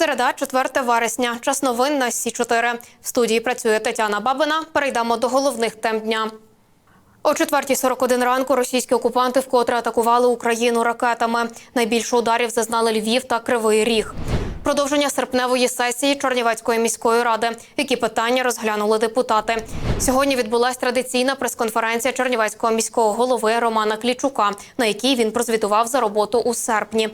Середа, 4 вересня. Час новин на Сі 4 В студії працює Тетяна Бабина. Перейдемо до головних тем дня. О 4.41 ранку російські окупанти вкотре атакували Україну ракетами. Найбільше ударів зазнали Львів та Кривий Ріг. Продовження серпневої сесії Чорнівецької міської ради. Які питання розглянули депутати? Сьогодні відбулась традиційна прес-конференція Чернівецького міського голови Романа Клічука, на якій він прозвітував за роботу у серпні.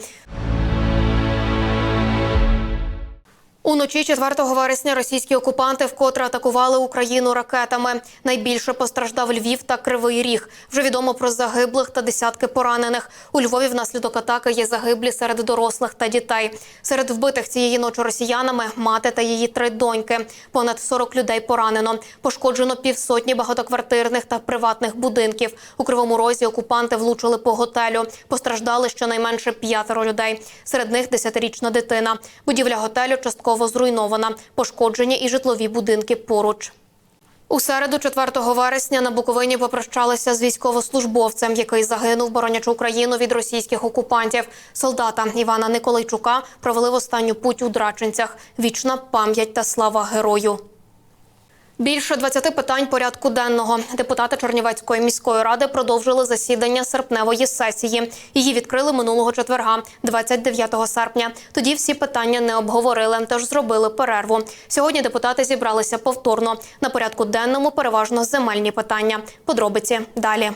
Уночі 4 вересня російські окупанти вкотре атакували Україну ракетами. Найбільше постраждав Львів та Кривий Ріг. Вже відомо про загиблих та десятки поранених. У Львові внаслідок атаки є загиблі серед дорослих та дітей. Серед вбитих цієї ночі росіянами мати та її три доньки. Понад 40 людей поранено. Пошкоджено півсотні багатоквартирних та приватних будинків. У Кривому Розі окупанти влучили по готелю. Постраждали щонайменше п'ятеро людей. Серед них десятирічна дитина. Будівля готелю частково зруйнована. Пошкоджені і житлові будинки поруч. У середу, 4 вересня, на Буковині попрощалися з військовослужбовцем, який загинув, боронячи Україну від російських окупантів. Солдата Івана Николайчука провели в останню путь у Драченцях. Вічна пам'ять та слава герою. Більше 20 питань порядку денного. Депутати Чернівецької міської ради продовжили засідання серпневої сесії. Її відкрили минулого четверга, 29 серпня. Тоді всі питання не обговорили, тож зробили перерву. Сьогодні депутати зібралися повторно. На порядку денному переважно земельні питання. Подробиці далі.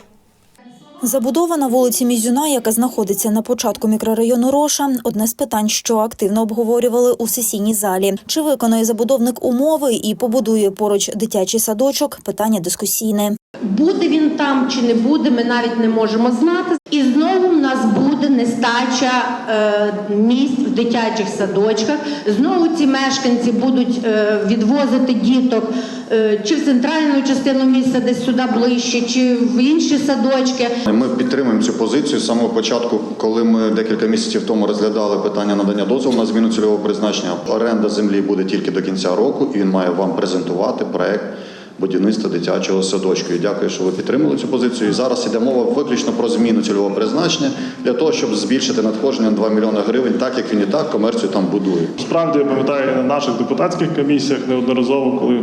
Забудова на вулиці Мізюна, яка знаходиться на початку мікрорайону Роша, одне з питань, що активно обговорювали у сесійній залі. Чи виконує забудовник умови і побудує поруч дитячий садочок? Питання дискусійне. Буде він там чи не буде, ми навіть не можемо знати. І знову в нас буде нестача е, місць в дитячих садочках. Знову ці мешканці будуть е, відвозити діток е, чи в центральну частину міста, десь сюди ближче, чи в інші садочки. Ми підтримуємо цю позицію з самого початку, коли ми декілька місяців тому розглядали питання надання дозволу на зміну цільового призначення. Оренда землі буде тільки до кінця року, і він має вам презентувати проект будівництва дитячого садочку. І дякую, що ви підтримали цю позицію. І зараз йде мова виключно про зміну цільового призначення для того, щоб збільшити надходження на 2 мільйони гривень, так як він і так комерцію там будує. Справді я пам'ятаю на наших депутатських комісіях неодноразово, коли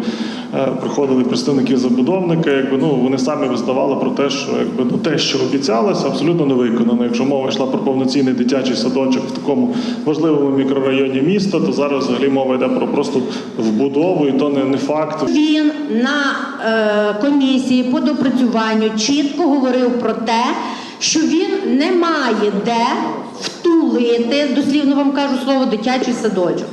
е, приходили представники забудовника, якби ну вони самі визнавали про те, що якби ну те, що обіцялося, абсолютно не виконано. Якщо мова йшла про повноцінний дитячий садочок в такому важливому мікрорайоні міста, то зараз взагалі мова йде про просто вбудову, і то не, не факт. Він на е, комісії по допрацюванню чітко говорив про те, що він не має де втулити, дослівно вам кажу слово, дитячий садочок.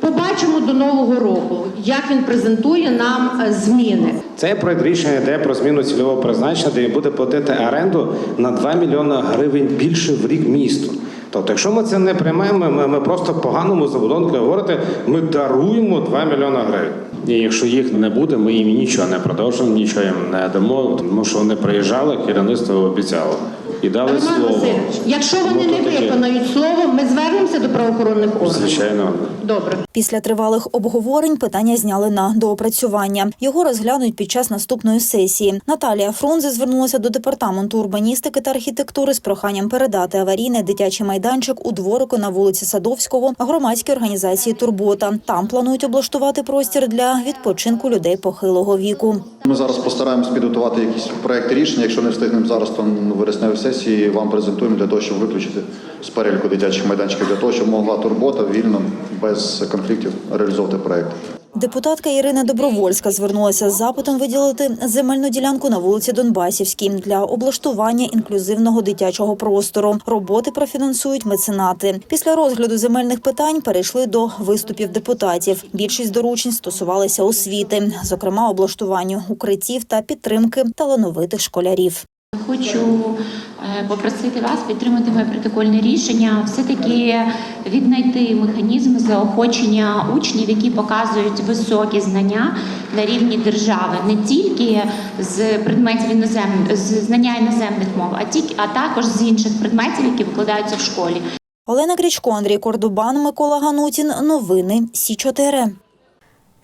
Побачимо до нового року, як він презентує нам е, зміни. Цей проект рішення йде про зміну цільового призначення, де він буде платити оренду на 2 мільйони гривень більше в рік місту. Тобто, якщо ми це не приймемо, ми, ми просто поганому забудовнику говорити, ми даруємо 2 мільйони гривень. І якщо їх не буде, ми їм нічого не продовжимо, нічого їм не дамо, тому що вони приїжджали, керівництво обіцяло і дали Роман слово. Васильович, якщо вони ну, не то таке. виконають слово, ми звернемося до правоохоронних органів. Звичайно. Добре. Після тривалих обговорень питання зняли на доопрацювання. Його розглянуть під час наступної сесії. Наталія Фрунзе звернулася до департаменту урбаністики та архітектури з проханням передати аварійний дитячий майданчик у дворику на вулиці Садовського громадській організації Турбота. Там планують облаштувати простір для відпочинку людей похилого віку. Ми зараз постараємось підготувати якісь проекти рішення. Якщо не встигнемо зараз, то на вересневій сесії вам презентуємо для того, щоб виключити з переліку дитячих майданчиків, для того, щоб могла турбота вільно без конфліктів реалізовувати проект. Депутатка Ірина Добровольська звернулася з запитом виділити земельну ділянку на вулиці Донбасівській для облаштування інклюзивного дитячого простору. Роботи профінансують меценати. Після розгляду земельних питань перейшли до виступів депутатів. Більшість доручень стосувалися освіти, зокрема облаштуванню укриттів та підтримки талановитих школярів. Хочу е, попросити вас підтримати моє протокольне рішення, все-таки віднайти механізм заохочення учнів, які показують високі знання на рівні держави, не тільки з предметів іноземних з знання іноземних мов, а тільки а також з інших предметів, які викладаються в школі. Олена Крічко, Андрій Кордубан, Микола Ганутін. Новини Сі 4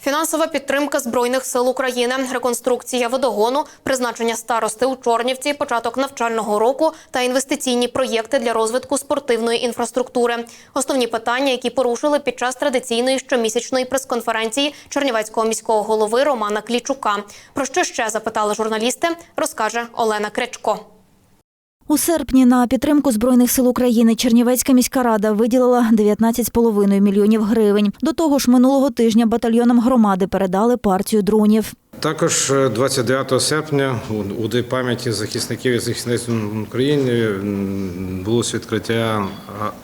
Фінансова підтримка збройних сил України, реконструкція водогону, призначення старости у Чорнівці, початок навчального року та інвестиційні проєкти для розвитку спортивної інфраструктури. Основні питання, які порушили під час традиційної щомісячної прес-конференції Чернівецького міського голови Романа Клічука. Про що ще запитали журналісти, розкаже Олена Крячко. У серпні на підтримку збройних сил України Чернівецька міська рада виділила 19,5 мільйонів гривень. До того ж, минулого тижня батальйонам громади передали партію дронів. Також е, 29 серпня у- День пам'яті захисників і захисниць України було відкриття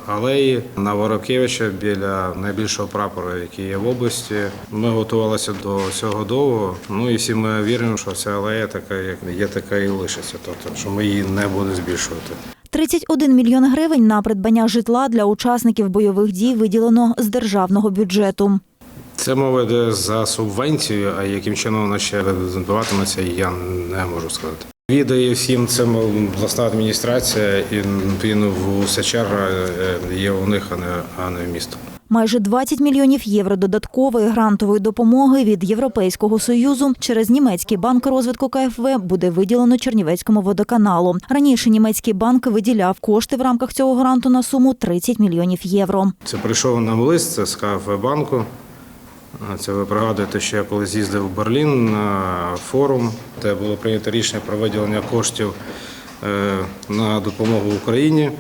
алеї на Воробкевича біля найбільшого прапора, який є в області. Ми готувалися до цього довго. Ну і всі ми віримо, що ця алея така, як є, така і лишиться. Тобто, що ми її не будемо збільшувати. 31 мільйон гривень на придбання житла для учасників бойових дій виділено з державного бюджету. Це мова йде за субвенцію, а яким чином вона ще відбуватиметься, я не можу сказати. Відає всім це власна адміністрація, і відповідно вся черга е, є у них, а не, а не в місто. Майже 20 мільйонів євро додаткової грантової допомоги від Європейського союзу через німецький банк розвитку КФВ буде виділено Чернівецькому водоканалу. Раніше німецький банк виділяв кошти в рамках цього гранту на суму 30 мільйонів євро. Це прийшов нам лист це з КФВ банку. Це ви пригадуєте, що я коли з'їздив в Берлін на форум, де було прийнято рішення про виділення коштів е, на допомогу Україні.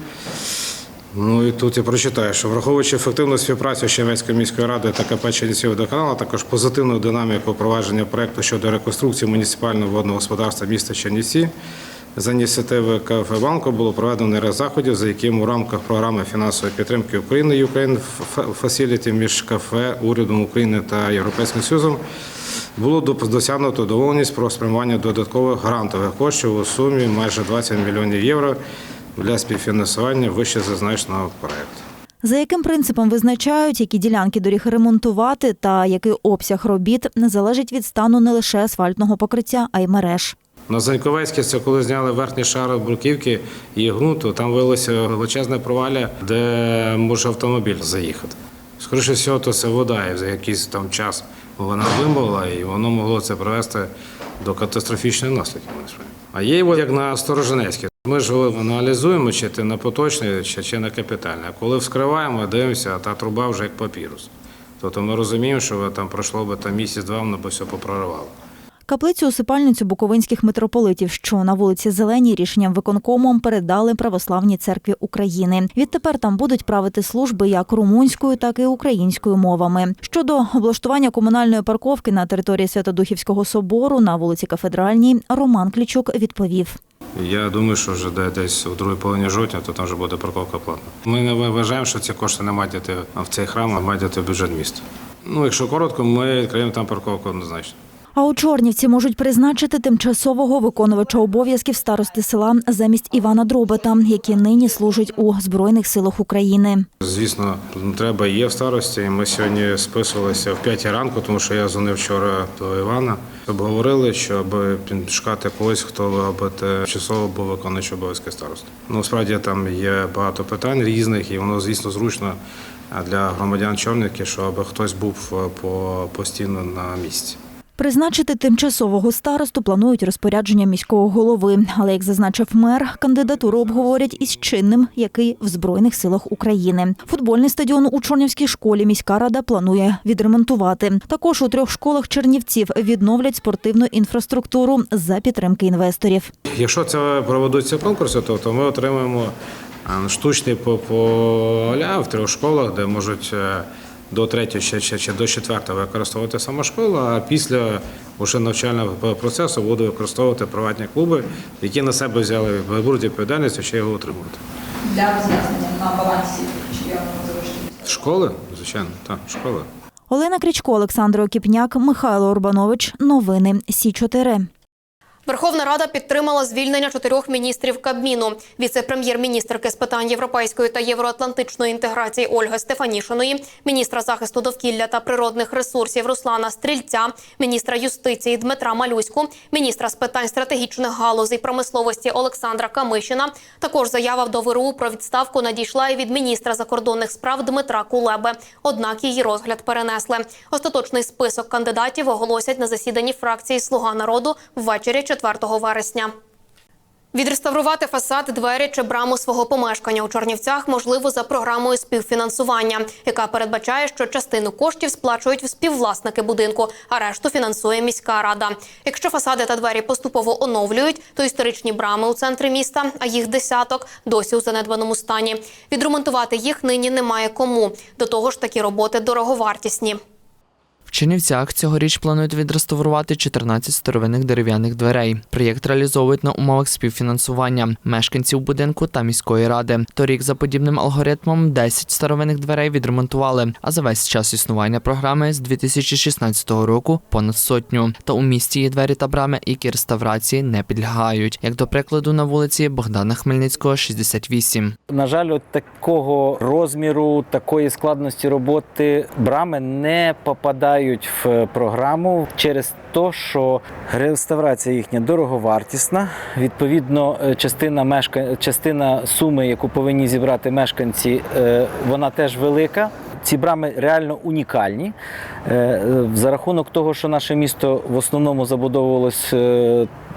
Ну і тут я прочитаю, що враховуючи ефективну співпрацю Чернівецької міської ради та КП Чернівців водоканалу, а також позитивну динаміку впровадження проекту щодо реконструкції муніципального водного господарства міста Чернівці, за ініціативи КФ банку було проведено ряд заходів, за яким у рамках програми фінансової підтримки України Ukraine Facility між КФ, урядом України та Європейським Союзом було досягнуто домовленість про спрямування додаткових грантових коштів у сумі майже 20 мільйонів євро для співфінансування вище зазначеного проекту. За яким принципом визначають, які ділянки доріг ремонтувати та який обсяг робіт не залежить від стану не лише асфальтного покриття, а й мереж. На Заньковецьке це коли зняли верхній шар бруківки і гнуту, там виявилося величезне провалля, де може автомобіль заїхати. Скоріше всього, то це вода, і за якийсь там час вона вимовила, і воно могло це привести до катастрофічних наслідків. А є як на Сторожинецьке. Ми ж аналізуємо, чи ти на поточний, чи, чи на капітальний. А коли вскриваємо, дивимося, а та труба вже як папірус. Тобто ми розуміємо, що там пройшло би там місяць-два, воно би все попроривало. Каплицю усипальницю буковинських митрополитів, що на вулиці Зеленій рішенням виконкому передали православній церкві України. Відтепер там будуть правити служби як румунською, так і українською мовами. Щодо облаштування комунальної парковки на території Святодухівського собору на вулиці Кафедральній, Роман Клічук відповів. Я думаю, що вже де- десь у другій половині жовтня, то там вже буде парковка платна. Ми не вважаємо, що ці кошти не мають йти в цей храм, а мають йти в бюджет міста. Ну, якщо коротко, ми відкриємо там парковку однозначно. А у Чорнівці можуть призначити тимчасового виконувача обов'язків старости села замість Івана Дробета, який нині служить у Збройних силах України. Звісно, треба є в старості. Ми сьогодні списувалися в п'ятій ранку, тому що я дзвонив вчора до Івана. Обговорили, щоб шукати когось, хто тимчасово був виконуючий обов'язки старости. Ну, справді там є багато питань різних, і воно, звісно, зручно для громадян Чорники, щоб хтось був по постійно на місці. Призначити тимчасового старосту планують розпорядження міського голови. Але як зазначив мер, кандидатуру обговорять із чинним, який в збройних силах України. Футбольний стадіон у Чорнівській школі міська рада планує відремонтувати. Також у трьох школах чернівців відновлять спортивну інфраструктуру за підтримки інвесторів. Якщо це проведуться конкурси, то, ми отримаємо е, штучні поля в трьох школах, де можуть е, до третього чи, чи, чи до четвертого використовувати сама школа, а після уже навчального процесу буде використовувати приватні клуби, які на себе взяли беруть відповідальність, ще його утримувати. для роз'яснення на балансі залишилися. Школи, звичайно, так, школи. Олена Крічко, Олександр Окіпняк, Михайло Урбанович. Новини Сі 4 Верховна Рада підтримала звільнення чотирьох міністрів Кабміну. Віце-прем'єр-міністрки з питань європейської та євроатлантичної інтеграції Ольги Стефанішиної, міністра захисту довкілля та природних ресурсів Руслана Стрільця, міністра юстиції Дмитра Малюську, міністра з питань стратегічних галузей промисловості Олександра Камишина. Також заява до ВРУ про відставку надійшла і від міністра закордонних справ Дмитра Кулеби. Однак її розгляд перенесли. Остаточний список кандидатів оголосять на засіданні фракції Слуга народу ввечері 4 вересня. Відреставрувати фасад, двері чи браму свого помешкання у Чорнівцях можливо за програмою співфінансування, яка передбачає, що частину коштів сплачують співвласники будинку, а решту фінансує міська рада. Якщо фасади та двері поступово оновлюють, то історичні брами у центрі міста, а їх десяток, досі у занедбаному стані. Відремонтувати їх нині немає кому. До того ж, такі роботи дороговартісні. В Чернівцях цьогоріч планують відреставрувати 14 старовинних дерев'яних дверей. Проєкт реалізовують на умовах співфінансування мешканців будинку та міської ради. Торік за подібним алгоритмом 10 старовинних дверей відремонтували, а за весь час існування програми з 2016 року понад сотню. Та у місті є двері та брами, які реставрації не підлягають, як до прикладу на вулиці Богдана Хмельницького, 68. На жаль, от такого розміру, такої складності роботи брами не попадають в програму через те, що реставрація їхня дороговартісна. Відповідно, е, частина мешка... частина суми, яку повинні зібрати мешканці, е, вона теж велика. Ці брами реально унікальні. Е, За рахунок того, що наше місто в основному забудовувалось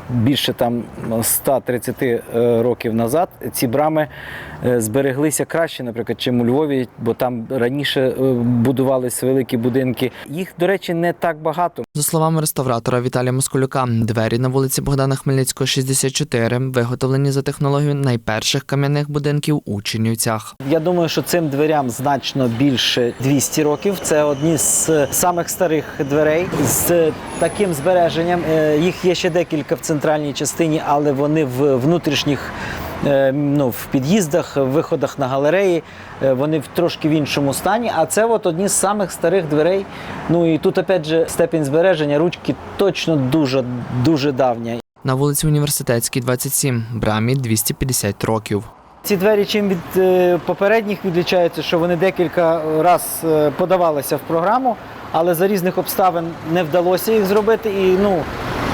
більше там 130 е, років назад, ці брами е, збереглися краще, наприклад, чим у Львові, бо там раніше е, будувалися великі будинки. Їх, до речі, не так багато. За словами реставратора Віталія Москалюка, двері на вулиці Богдана Хмельницького, 64, виготовлені за технологією найперших кам'яних будинків у Чернівцях. Я думаю, що цим дверям значно більше 200 років. Це одні з самих старих дверей з таким збереженням. Е, Їх є ще декілька в центральній частині, але вони в внутрішніх. Е, Ну, в під'їздах, в виходах на галереї, е, вони в трошки в іншому стані. А це от одні з самих старих дверей. Ну і тут, опять же, степінь збереження ручки точно дуже дуже давня. На вулиці Університетській, 27, брамі 250 років. Ці двері чим від е, попередніх відлічаються, що вони декілька раз подавалися в програму, але за різних обставин не вдалося їх зробити. І ну,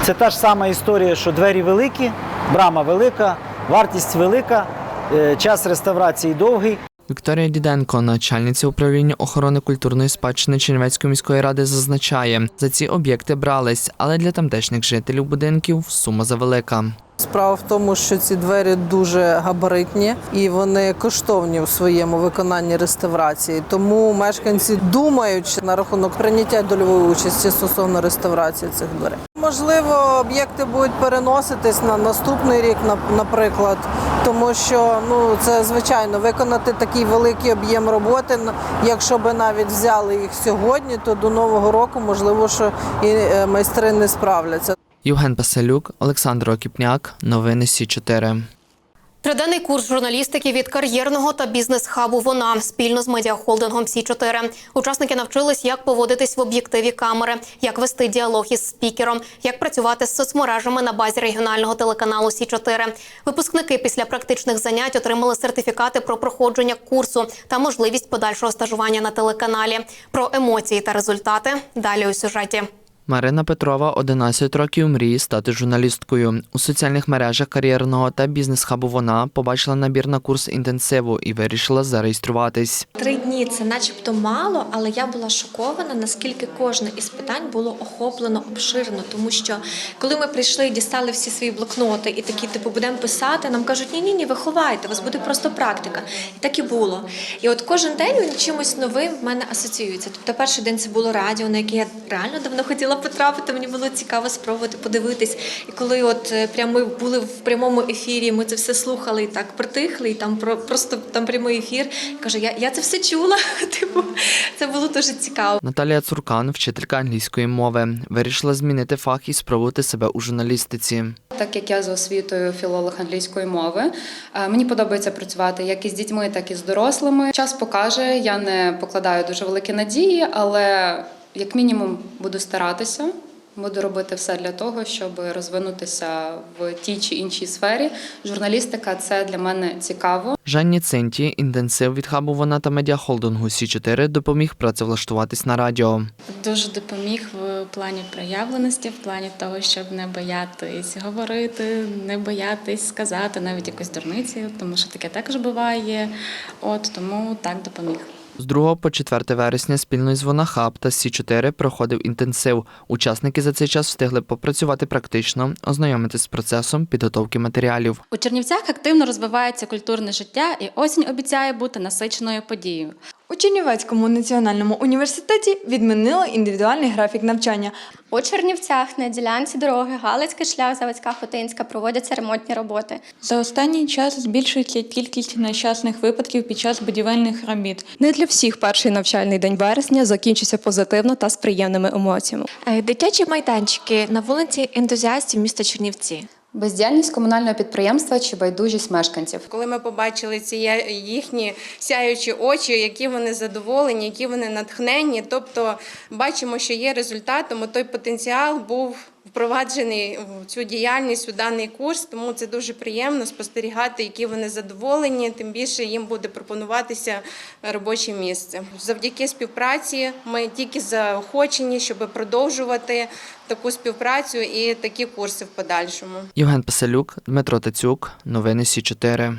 це та ж сама історія, що двері великі, брама велика, вартість велика, е, час реставрації довгий. Вікторія Діденко, начальниця управління охорони культурної спадщини Чернівецької міської ради, зазначає, за ці об'єкти брались, але для тамтешніх жителів будинків сума завелика. Справа в тому, що ці двері дуже габаритні і вони коштовні у своєму виконанні реставрації. Тому мешканці думають на рахунок прийняття дольової участі стосовно реставрації цих дверей. Можливо, об'єкти будуть переноситись на наступний рік, на- наприклад, тому що ну це звичайно виконати такий великий об'єм роботи. Якщо би навіть взяли їх сьогодні, то до нового року можливо, що і е, майстри не справляться. Євген Паселюк, Олександр Окіпняк, новини Сі 4 Триденний курс журналістики від кар'єрного та бізнес-хабу Вона спільно з медіахолдингом Сі 4 Учасники навчились, як поводитись в об'єктиві камери, як вести діалог із спікером, як працювати з соцмережами на базі регіонального телеканалу Сі 4 Випускники після практичних занять отримали сертифікати про проходження курсу та можливість подальшого стажування на телеканалі. Про емоції та результати далі у сюжеті. Марина Петрова 11 років мріє стати журналісткою. У соціальних мережах кар'єрного та бізнес-хабу вона побачила набір на курс інтенсиву і вирішила зареєструватись. Три дні це начебто мало, але я була шокована, наскільки кожне із питань було охоплено обширно. Тому що коли ми прийшли і дістали всі свої блокноти і такі, типу, будемо писати, нам кажуть, ні, ні, ні, ви ховайте, у вас буде просто практика. І так і було. І от кожен день він чимось новим в мене асоціюється. Тобто, перший день це було радіо, на яке я реально давно хотіла потрапити. Мені було цікаво спробувати подивитись. І коли от е, прямо ми були в прямому ефірі, ми це все слухали і так притихли, і там про просто там прямий ефір. Я кажу, я, я це все чула. Типу, це було дуже цікаво. Наталія Цуркан, вчителька англійської мови, вирішила змінити фах і спробувати себе у журналістиці. Так як я за освітою філолог англійської мови, е, мені подобається працювати як із дітьми, так і з дорослими. Час покаже, я не покладаю дуже великі надії, але як мінімум буду старатися Буду робити все для того, щоб розвинутися в тій чи іншій сфері. Журналістика це для мене цікаво. Жанні Цинті інтенсив від хабу вона та медіахолдингу Сі 4 допоміг працевлаштуватись на радіо. Дуже допоміг в плані проявленості, в плані того, щоб не боятись говорити, не боятись сказати навіть якусь дурниці, тому що таке також буває. От тому так допоміг. З 2 по 4 вересня спільно із Вонахаб та Сі 4 проходив інтенсив. Учасники за цей час встигли попрацювати практично, ознайомитись з процесом підготовки матеріалів. У Чернівцях активно розвивається культурне життя, і осінь обіцяє бути насиченою подією. У Чернівецькому національному університеті відмінили індивідуальний графік навчання. У Чернівцях на ділянці дороги Галицький шлях, Заводська Хотинська проводяться ремонтні роботи. За останній час збільшується кількість нещасних випадків під час будівельних робіт. Не для всіх перший навчальний день вересня закінчиться позитивно та з приємними емоціями. Дитячі майданчики на вулиці ентузіастів міста Чернівці. Бездіяльність комунального підприємства чи байдужість мешканців. Коли ми побачили ці їхні сяючі очі, які вони задоволені, які вони натхнені, тобто бачимо, що є результатом, той потенціал був впроваджений в цю діяльність у даний курс, тому це дуже приємно спостерігати, які вони задоволені. Тим більше їм буде пропонуватися робоче місце. Завдяки співпраці ми тільки заохочені, щоб продовжувати таку співпрацю і такі курси в подальшому. Євген Песелюк, Дмитро Тацюк, новини Сі 4